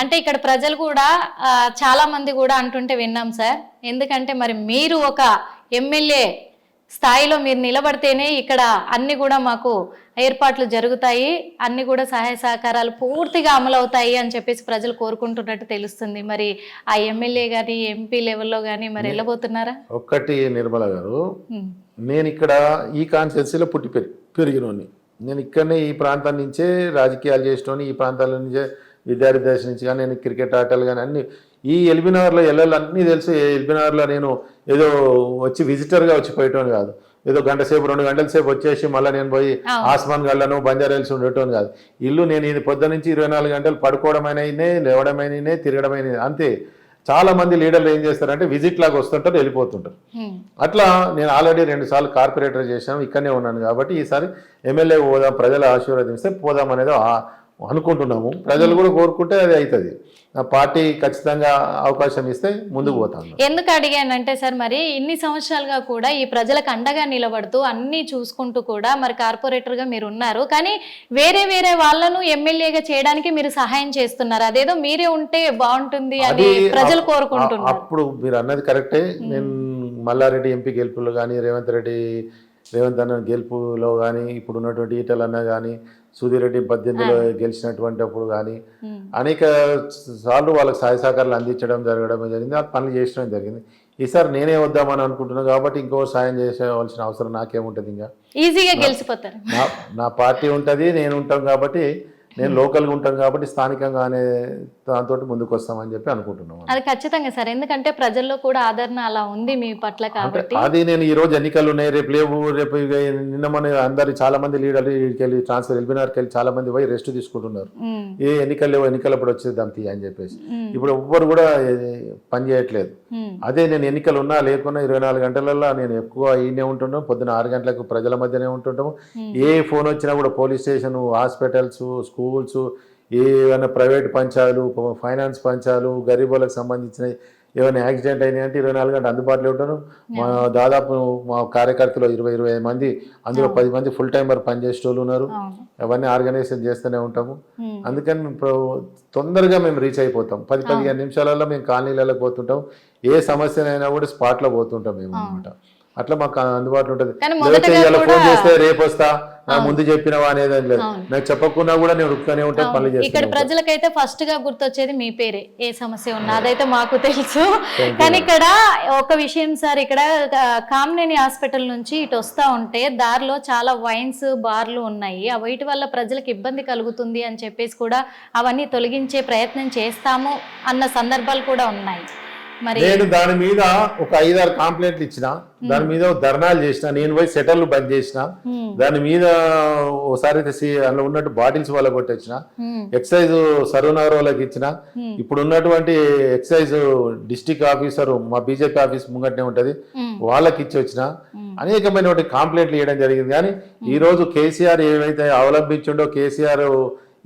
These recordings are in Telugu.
అంటే ఇక్కడ ప్రజలు కూడా చాలా మంది కూడా అంటుంటే విన్నాం సార్. ఎందుకంటే మరి మీరు ఒక ఎమ్మెల్యే స్థాయిలో మీరు నిలబడితేనే ఇక్కడ అన్ని కూడా మాకు ఏర్పాట్లు జరుగుతాయి. అన్ని కూడా సహాయ సహకారాలు పూర్తిగా అమలు అవుతాయి అని చెప్పేసి ప్రజలు కోరుకుంటున్నట్టు తెలుస్తుంది. మరి ఆ ఎమ్మెల్యే కానీ ఎంపీ లెవెల్లో కానీ మరి వెళ్ళబోతున్నారా? ఒక్కటి నిర్మల గారు నేను ఇక్కడ ఈ కాన్స్టిట్యున్సీలో పుట్టి పెరి పెరిగినోని నేను ఇక్కడనే ఈ ప్రాంతం నుంచే రాజకీయాలు చేసినోని ఈ ప్రాంతాల నుంచే విద్యార్థి దశ నుంచి కానీ నేను క్రికెట్ ఆటలు కానీ అన్ని ఈ ఎల్బీనగర్లో వెళ్ళాలి అన్నీ తెలుసు ఎల్బీనగర్లో నేను ఏదో వచ్చి విజిటర్గా వచ్చి పోయేటోని కాదు. ఏదో గంట సేపు రెండు గంటల సేపు వచ్చేసి మళ్ళీ నేను పోయి. ఆస్మాన్ గళ్ళను బంజారాల్సి ఉండేటోని కాదు. ఇల్లు నేను ఇది పొద్దు నుంచి ఇరవై నాలుగు గంటలు పడుకోవడమైననే లేవడమైననే తిరగడమైననే అంతే. చాలా మంది లీడర్లు ఏం చేస్తారంటే విజిట్ లాగా వస్తుంటారు వెళ్ళిపోతుంటారు. అట్లా నేను ఆల్రెడీ రెండు సార్లు కార్పొరేటర్ చేశాను ఇక్కడనే ఉన్నాను కాబట్టి ఈసారి ఎమ్మెల్యే పోదాం ప్రజలు ఆశీర్వదిస్తే పోదాం అనేది అనుకుంటున్నాము. ప్రజలు కూడా కోరుకుంటే అది అవుతుంది. పార్టీ ఖచ్చితంగా అవకాశం ఇస్తే ముందుకు పోతాను ఎందుకు అడిగానంటే సార్ మరి ఇన్ని సంవత్సరాలుగా కూడా ఈ ప్రజలకు అండగా నిలబడుతూ అన్ని చూసుకుంటూ కూడా మరి కార్పొరేటర్గా మీరు ఉన్నారు. కానీ వేరే వేరే వాళ్ళను ఎమ్మెల్యేగా చేయడానికి మీరు సహాయం చేస్తున్నారు. అదేదో మీరే ఉంటే బాగుంటుంది అని ప్రజలు కోరుకుంటున్నారు. అప్పుడు మీరు అన్నది కరెక్టే. నేను మల్లారెడ్డి ఎంపీ గెలుపులో కానీ రేవంత్ రెడ్డి రేవంత్ అన్న గెలుపులో కానీ ఇప్పుడు ఉన్నటువంటి ఈటల అన్న కానీ సుధీర్ రెడ్డి పద్దెనిమిదిలో గెలిచినటువంటి అప్పుడు కానీ అనేక సార్లు వాళ్ళకి సహాయ సహకారాలు అందించడం జరగడం జరిగింది ఆ పనులు చేయడం జరిగింది. ఈసారి నేనే వద్దామని అనుకుంటున్నాను కాబట్టి ఇంకో సాయం చేసేవలసిన అవసరం నాకేముంటుంది ఇంకా? ఈజీగా గెలిచిపోతారు. నా నా పార్టీ ఉంటుంది నేను ఉంటాం కాబట్టి నేను లోకల్గా ఉంటాను కాబట్టి స్థానికంగా అనే దాంతో ముందుకు వస్తామని చెప్పి అనుకుంటున్నాం అది ఖచ్చితంగా సార్. ఎందుకంటే ప్రజల్లో కూడా ఆదరణ అలా ఉంది మీ పట్ల కాబట్టి. అది నేను ఈ రోజు ఎన్నికలు ఉన్నాయి రేపు లేవు రేపు నిన్న మన అందరు చాలా మంది లీడర్లు వెళ్ళి ట్రాన్స్ఫర్ ఎల్బినార్కి వెళ్ళి చాలా మంది పోయి రెస్ట్ తీసుకుంటున్నారు. ఏ ఎన్నికలు లేవు ఎన్నికలప్పుడు వచ్చేద్దాం తీ అని చెప్పేసి. ఇప్పుడు ఎవ్వరు కూడా పని చేయట్లేదు. అదే నేను ఎన్నికలు ఉన్నా లేకున్నా ఇరవై నాలుగు గంటలలో నేను ఎక్కువ ఈయనే ఉంటున్నాం పొద్దున ఆరు గంటలకు ప్రజల మధ్యనే ఉంటుంటాము. ఏ ఫోన్ వచ్చినా కూడా పోలీస్ స్టేషన్ హాస్పిటల్స్ స్కూల్స్ ఏమైనా ప్రైవేట్ పంచాలు ఫైనాన్స్ పంచాలు గరీబులకు సంబంధించిన ఏమైనా యాక్సిడెంట్ అయినాయి అంటే ఇరవై నాలుగు గంటలు అందుబాటులో ఉంటాను. మా దాదాపు మా కార్యకర్తలు ఇరవై ఇరవై ఐదు మంది అందులో పది మంది ఫుల్ టైమర్ పనిచేసే వాళ్ళు ఉన్నారు. అవును. అవన్నీ ఆర్గనైజేషన్ చేస్తూనే ఉంటాము. అందుకని మేము తొందరగా మేము రీచ్ అయిపోతాం. పది పదిహేను నిమిషాలలో మేము కాలనీలలో పోతుంటాం. ఏ సమస్యనైనా కూడా స్పాట్లో పోతుంటాం మేము అనమాట అట్లా మాకు అందుబాటులో ఉంటుంది. ఫోన్ చేస్తే రేపు వస్తా నా ముందు చెప్పినావా అనేది లేదు. నాకు చెప్పకుండా కూడా నేను ఉరుకుతూనే ఉంటాను పనులు ఇక్కడ చేస్తాను ప్రజలకైతే ఫస్ట్గా గుర్తొచ్చేది మీ పేరే. ఏ సమస్య ఉన్నా అదైతే మాకు తెలుసు. కానీ ఇక్కడ ఒక విషయం సార్ ఇక్కడ కామినేని హాస్పిటల్ నుంచి ఇటు వస్తా ఉంటే దారిలో చాలా వైన్స్ బార్లు ఉన్నాయి. ఆ వీటి వల్ల ప్రజలకు ఇబ్బంది కలుగుతుంది అని చెప్పేసి కూడా అవన్నీ తొలగించే ప్రయత్నం చేస్తాము అన్న సందర్భాలు కూడా ఉన్నాయి. నేను దాని మీద ఒక ఐదారు కంప్లైంట్లు ఇచ్చిన. దాని మీద ధర్నాలు చేసిన. నేను పోయి సెటర్లు బంద్ చేసిన. దాని మీద ఒకసారి అందులో ఉన్నట్టు బాటిల్స్ వాళ్ళ కొట్టొచ్చిన. ఎక్సైజ్ సర్వనగర్ వాళ్ళకి ఇచ్చిన. ఇప్పుడు ఉన్నటువంటి ఎక్సైజ్ డిస్టిక్ ఆఫీసర్ మా బీజేపీ ఆఫీస్ ముంగట్నే ఉంటది. వాళ్ళకి ఇచ్చి వచ్చిన. అనేకమైనటువంటి కాంప్లైంట్లు ఇవ్వడం జరిగింది. కానీ ఈ రోజు కేసీఆర్ ఏవైతే అవలంబించిండో కేసీఆర్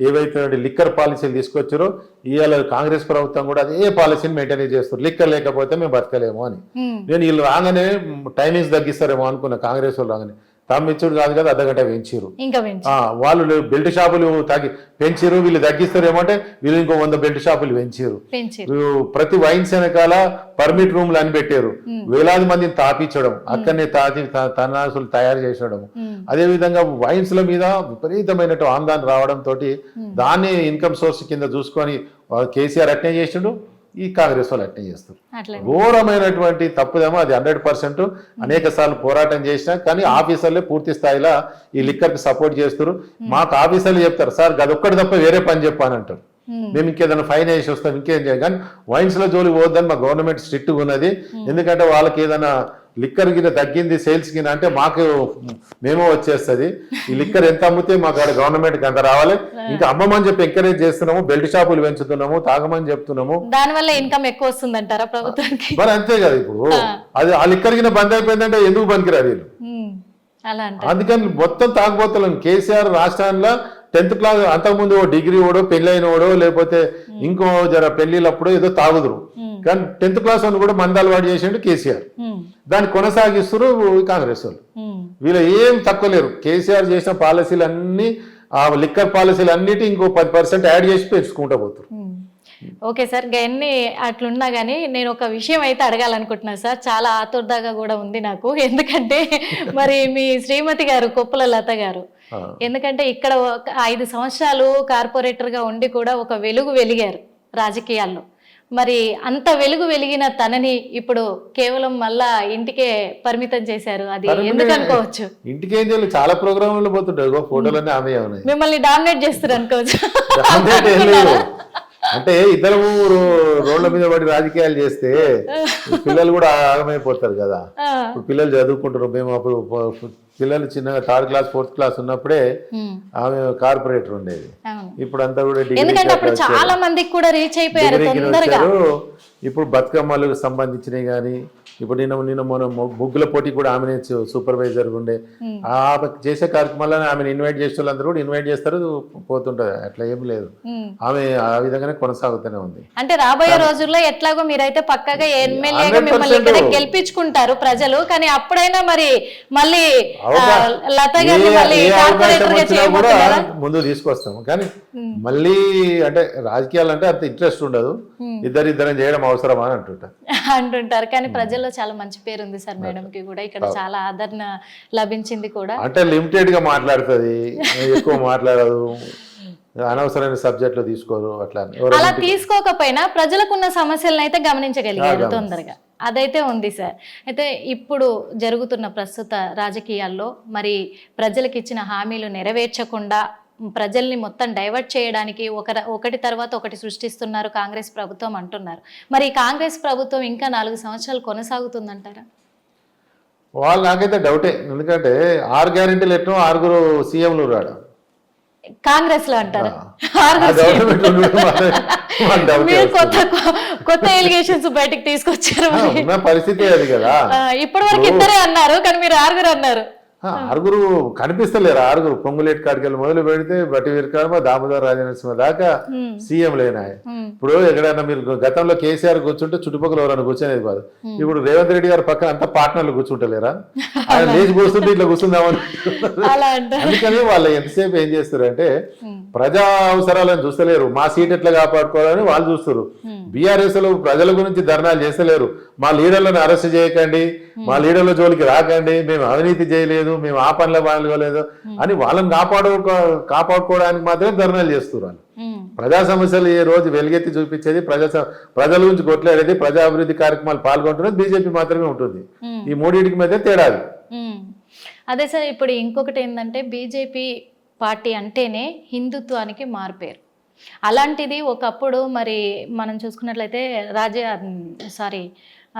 ఏవైతే లిక్కర్ పాలసీలు తీసుకొచ్చారో ఇవాళ కాంగ్రెస్ ప్రభుత్వం కూడా అదే పాలసీని మెయింటైన్ చేస్తారు. లిక్కర్ లేకపోతే మేము బతకలేము అని. నేను వీళ్ళు రాగానే టైమింగ్స్ తగ్గిస్తారేమో అనుకున్నా కాంగ్రెస్ వాళ్ళు రాగానే. తమ్మిచ్చుడు కాదు కదా అర్ధగంట పెంచారు వాళ్ళు బెల్ట్ షాపులు తగ్గి పెంచారు వీళ్ళు తగ్గిస్తారేమో అంటే వీళ్ళు ఇంకో వంద బెల్ట్ షాపులు పెంచారు ప్రతి వైన్స్ వెనకాల పర్మిట్ రూమ్లు అని పెట్టారు వేలాది మందిని తాపించడం అక్కడనే తాచి త- తనాసులు తయారు చేసడం. ఉమ్, అదే విధంగా వైన్స్ ల మీద విపరీతమైనట్టు ఆందోళన రావడం తోటి దాన్ని ఇన్కమ్ సోర్స్ కింద చూసుకొని కేసీఆర్ అట్నే చేసిండు. ఈ కాంగ్రెస్ వాళ్ళు అట్నే చేస్తారు. ఘోరమైనటువంటి తప్పుదేమో అది హండ్రెడ్ పర్సెంట్. అనేక సార్లు పోరాటం చేసినా కానీ ఆఫీసర్లే పూర్తి స్థాయిలో ఈ లిక్కర్కి సపోర్ట్ చేస్తారు మాకు ఆఫీసర్లు చెప్తారు సార్ అదొక్కటి తప్ప వేరే పని చెప్పానంటారు ఉమ్, మేము. ఇంకేదైనా ఫైన్ వేసి వస్తాం ఇంకేం చేయాలి కానీ వైన్స్లో జోలికి పోద్దని మా గవర్నమెంట్ స్ట్రిక్ట్ ఉన్నది. ఎందుకంటే వాళ్ళకి ఏదైనా లిక్కర్ గిన తగ్గింది సేల్స్ గిన అంటే మాకు మేమో వచ్చేస్తుంది. ఈ లిక్కర్ ఎంత అమ్మితే మాకు ఆడ గవర్నమెంట్ అంత రావాలి. ఇంకా అమ్మమని చెప్పి ఎంకరేజ్ చేస్తున్నాము బెల్ట్ షాపులు పెంచుతున్నాము తాగమని చెప్తున్నాము. దానివల్ల ఇన్కమ్ ఎక్కువ వస్తుందంటారా ప్రభుత్వానికి? మరి అంతే కదా ఇప్పుడు. అది ఆ లిక్కర్ గిన బంద్ అయిపోయిందంటే ఎందుకు పనికిరారు వీళ్ళు? అంటారు. అందుకని మొత్తం తాగుబోతులను కేసీఆర్ రాష్ట్రంలో టెన్త్ క్లాస్ అంతకుముందు డిగ్రీ ఓడో పెళ్ళైన ఓడో లేకపోతే ఇంకో జర పెళ్ళిళ్ళప్పుడు ఏదో తాగుదురు. కానీ టెన్త్ క్లాస్ అని కూడా మందాలు వాడి చేసిండు కేసీఆర్. దాన్ని కొనసాగిస్తారు ఈ కాంగ్రెస్ వాళ్ళు. వీళ్ళు ఏం తక్కువ లేరు. కేసీఆర్ చేసిన పాలసీలు అన్ని ఆ లిక్కర్ పాలసీలు అన్నిటి ఇంకో పది పర్సెంట్ యాడ్ చేసి పెంచుకుంటూ పోతారు. ఓకే సార్ ఎన్ని అట్లున్నా కానీ నేను ఒక విషయం అయితే అడగాలనుకుంటున్నాను సార్. చాలా ఆతుర్దాగా కూడా ఉంది నాకు. ఎందుకంటే మరి మీ శ్రీమతి గారు కొప్పుల లత గారు. ఎందుకంటే ఇక్కడ ఒక ఐదు సంవత్సరాలు కార్పొరేటర్గా ఉండి కూడా ఒక వెలుగు వెలిగారు రాజకీయాల్లో. మరి అంత వెలుగు వెలిగిన తనని ఇప్పుడు కేవలం మళ్ళా ఇంటికే పరిమితం చేశారు. అది ఎందుకు అనుకోవచ్చు? ఇంటికి ఏం చాలా ప్రోగ్రాంలు ఇగో ఫోటోలన్నీ ఆమె మిమ్మల్ని డామినేట్ చేస్తారు అనుకోవచ్చు. అంటే ఇద్దరము రో- రోడ్ల మీద పడి రాజకీయాలు చేస్తే పిల్లలు కూడా ఆగమైపోతారు కదా. ఇప్పుడు పిల్లలు చదువుకుంటారు. మేము అప్పుడు పిల్లలు చిన్నగా థర్డ్ క్లాస్ ఫోర్త్ క్లాస్ ఉన్నప్పుడే ఆమె కార్పొరేటర్ ఉండేది. ఇప్పుడు అంతా కూడా చాలా మందికి కూడా రీచ్ అయిపోయారు. ఇప్పుడు బతుకమ్మలకు సంబంధించినవి కానీ ఇప్పుడు నిన్న నిన్న మన ముగ్గుల పోటీ కూడా ఆమెనే సూపర్వైజర్ ఉండే. ఆమె చేసే కార్యక్రమాలను ఆమెను ఇన్వైట్ చేసే వాళ్ళందరూ కూడా ఇన్వైట్ చేస్తారు పోతుంటారు అట్లా ఏం లేదు. ఆమె ఆ విధంగానే కొనసాగుతూనే ఉంది. అంటే రాబోయే రోజుల్లో ఎట్లాగో మీరైతే పక్కగా ఎమ్మెల్యేగా 100% మిమ్మల్ని ఇక్కడ గెలిపించుకుంటారు ప్రజలు. కానీ అప్పుడైనా మరి మళ్ళీ ఆ, లత గారిని మళ్ళీ ముందు తీసుకొస్తాం కానీ మళ్ళీ అంటే రాజకీయాలు అంటే అంత ఇంట్రెస్ట్ ఉండదు. ఇద్దరు ఇద్దరం చేయడం అవసరమా అని అంటుంటా. అంటుంటారు. కానీ ప్రజల్లో చాలా మంచి పేరు ఉంది సార్ మేడం కి కూడా. ఇక్కడ చాలా ఆదరణ లభించింది కూడా. అంటే లిమిటెడ్గా మాట్లాడుతుంది. ఎక్కువ మాట్లాడదు. అనవసరమైన సబ్జెక్టులు తీసుకోరు అట్లా అలా తీసుకోకపోయినా ప్రజలకున్న సమస్యలను అయితే గమనించగలిగారు తొందరగా. అదైతే ఉంది సార్. అయితే ఇప్పుడు జరుగుతున్న ప్రస్తుత రాజకీయాల్లో మరి ప్రజలకు ఇచ్చిన హామీలు నెరవేర్చకుండా ప్రజల్ని మొత్తం డైవర్ట్ చేయడానికి ఒక ఒకటి తర్వాత ఒకటి సృష్టిస్తున్నారు కాంగ్రెస్ ప్రభుత్వం అంటున్నారు. మరి కాంగ్రెస్ ప్రభుత్వం ఇంకా నాలుగు సంవత్సరాలు కొనసాగుతుందంటారా? వాళ్ళు నాకైతే డౌటే. ఎందుకంటే ఆరు గ్యారెంటీలు ఎట్టో ఆరుగురు సీఎంలు రాడు కాంగ్రెస్లో అంటారు? కొత్త కొత్త ఎలిగేషన్స్ బయటకు తీసుకొచ్చారు పరిస్థితి అది కదా. ఇప్పటి వరకు ఇద్దరే అన్నారు కానీ మీరు ఆరుగురు అన్నారు. ఆరుగురు కనిపిస్తలేరు. ఆరుగురు పొంగులేటి కాడికి మొదలు పెడితే బట్టి వీరకాడమ దామోదర్ రాజనరసింహ దాకా సీఎం లేనాయి. ఇప్పుడు ఎక్కడైనా మీరు గతంలో కేసీఆర్ కూర్చుంటే చుట్టుపక్కల ఎవరైనా కూర్చునేది కాదు. ఇప్పుడు రేవంత్ రెడ్డి గారు పక్కన అంతా పార్ట్నర్లు కూర్చుంటలేరా? ఆయన లేచి కూర్చుంటే ఇట్లా కూర్చుందామని అందుకని వాళ్ళు ఎంతసేపు ఏం చేస్తారంటే ప్రజా అవసరాలను చూస్తలేరు. మా సీట్ ఎట్లా కాపాడుకోవాలని వాళ్ళు చూస్తారు. బీఆర్ఎస్లో ప్రజల గురించి ధర్నాలు చేస్తలేరు. మా లీడర్లను అరెస్ట్ చేయకండి. మా లీడర్ల జోలికి రాకండి. మేము అవినీతి చేయలేదు. మేము ఆ పనుల పాల్గొలేదు అని వాళ్ళని కాపాడుకో కాపాడుకోవడానికి మాత్రమే ధర్నాలు ఉమ్, ప్రజా సమస్యలు ఏ రోజు వెలుగెత్తి చూపించేది ప్రజా ప్రజల గురించి కొట్లాడేది ప్రజా అభివృద్ధి కార్యక్రమాలు పాల్గొంటున్నది బీజేపీ మాత్రమే ఉంటుంది. ఈ మూడింటికి మధ్య తేడాది. అదే. సార్ ఇప్పుడు ఇంకొకటి ఏంటంటే బీజేపీ పార్టీ అంటేనే హిందుత్వానికి మారిపోయారు అలాంటిది ఒకప్పుడు మరి మనం చూసుకున్నట్లయితే రాజా సారీ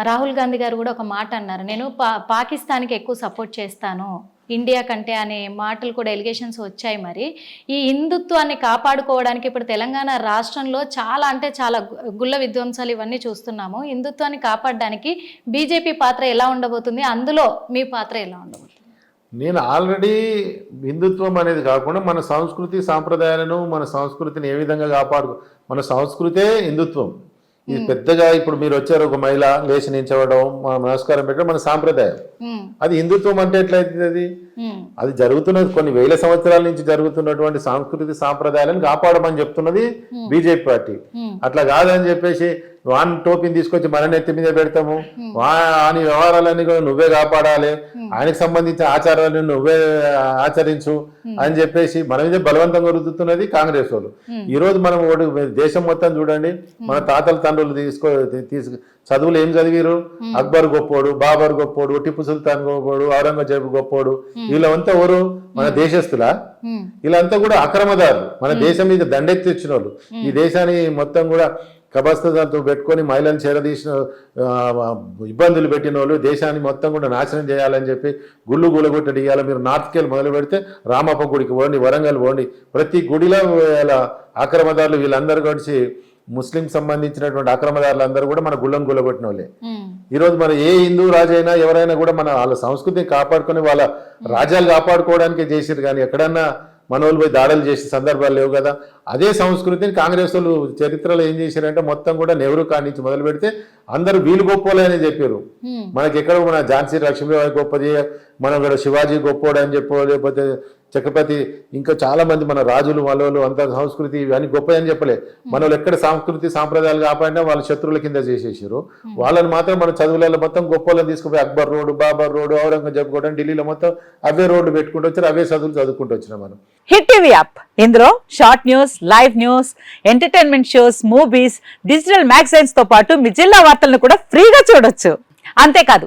రాహుల్ గాంధీ గారు కూడా ఒక మాట అన్నారు. నేను పా పాకిస్తాన్కి ఎక్కువ సపోర్ట్ చేస్తాను. ఇండియా కంటే అనే మాటలు కూడా ఎలిగేషన్స్ వచ్చాయి మరి. ఈ హిందుత్వాన్ని కాపాడుకోవడానికి ఇప్పుడు తెలంగాణ రాష్ట్రంలో చాలా అంటే చాలా గుల్ల గుళ్ళ విధ్వంసాలు ఇవన్నీ చూస్తున్నాము. హిందుత్వాన్ని కాపాడడానికి బీజేపీ పాత్ర ఎలా ఉండబోతుంది? అందులో మీ పాత్ర ఎలా ఉండబోతుంది? నేను ఆల్రెడీ హిందుత్వం అనేది కాకుండా మన సంస్కృతి సాంప్రదాయాలను మన సంస్కృతిని ఏ విధంగా కాపాడు మన సంస్కృతే హిందుత్వం. ఇది పెద్దగా ఇప్పుడు మీరు వచ్చారు ఒక మహిళ లేచి నించవడం మన నమస్కారం పెట్టడం మన సాంప్రదాయం. అది హిందుత్వం అంటే ఎట్లయితుంది? అది అది జరుగుతున్నది కొన్ని వేల సంవత్సరాల నుంచి జరుగుతున్నటువంటి సాంస్కృతిక సాంప్రదాయాలను కాపాడమని చెప్తున్నది బీజేపీ పార్టీ. అట్లా కాదని చెప్పేసి వాన్ టోపీని తీసుకొచ్చి మన నెత్తి మీద పెడతాము. వాని వ్యవహారాలన్నీ కూడా నువ్వే కాపాడాలి. ఆయనకు సంబంధించిన ఆచారాలను నువ్వే ఆచరించు అని చెప్పేసి మన మీద బలవంతంగా రుద్దుతున్నది కాంగ్రెస్ వాళ్ళు. ఈ రోజు మనం ఒకటి దేశం మొత్తం చూడండి. మన తాతల తండ్రులు తీసుకో తీసుకు చదువులు ఏం చదివారు? అక్బర్ గొప్పోడు బాబర్ గొప్పోడు టిప్పు సుల్తాన్ గొప్పోడు ఔరంగజేబు గొప్పోడు. వీళ్ళంతా ఎవరు? మన దేశస్తులా వీళ్ళంతా కూడా అక్రమదారులు. మన దేశం మీద దండెత్తి వచ్చిన వాళ్ళు ఈ దేశాన్ని మొత్తం కూడా కబస్తతో పెట్టుకొని మహిళలను చేరదీసిన ఇబ్బందులు పెట్టిన వాళ్ళు దేశాన్ని మొత్తం కూడా నాశనం చేయాలని చెప్పి గుళ్ళు గులగొట్టడి ఇవాళ మీరు నార్త్కి వెళ్ళి మొదలు పెడితే రామప్ప గుడికి పోండి వరంగల్ పోండి. ప్రతి గుడిలో వీళ్ళ అక్రమదారులు వీళ్ళందరూ కలిసి ముస్లిం సంబంధించినటువంటి అక్రమదారులు అందరూ కూడా మన గుళ్ళం గులగొట్టిన వాళ్ళే ఈరోజు మన ఏ హిందూ రాజు అయినా ఎవరైనా కూడా మన వాళ్ళ సంస్కృతిని కాపాడుకొని వాళ్ళ రాజ్యాలు కాపాడుకోవడానికే చేసిరు కానీ ఎక్కడన్నా మనోళ్ళు పోయి దాడులు చేసే సందర్భాలు లేవు కదా. అదే సంస్కృతిని కాంగ్రెస్ వాళ్ళు చరిత్రలో ఏం చేశారంటే మొత్తం కూడా నెహ్రూ కాడి నుంచి మొదలు పెడితే అందరూ వీలు గొప్పోలే అని చెప్పారు మనకి ఎక్కడ మన ఝాన్సీ లక్ష్మీబాయి గొప్పది మనం కూడా శివాజీ గొప్పోడు అని చెప్పో లేకపోతే చక్రపతి ఇంకా చాలా మంది మన రాజులు మనోళ్ళు అంత సంస్కృతి ఇవన్నీ గొప్ప అని చెప్పలే. మన వాళ్ళు ఎక్కడ సంస్కృతి సాంప్రదాయాలు కాపాడినా వాళ్ళ శత్రువుల కింద చేసేసారు వాళ్ళని మాత్రం మన చదువులలో మొత్తం గొప్ప వాళ్ళని తీసుకుపోయి అక్బర్ రోడ్డు బాబర్ రోడ్డు ఔరంగజేబ్ కూడా ఢిల్లీలో మొత్తం అవే రోడ్డు పెట్టుకుంటూ వచ్చారు అవే చదువులు చదువుకుంటూ వచ్చినాం మనం. Hit TV app. ఇందులో short news live news entertainment shows movies digital మ్యాగజైన్స్తో పాటు మీ జిల్లా వార్తలను కూడా ఫ్రీగా చూడొచ్చు. అంతేకాదు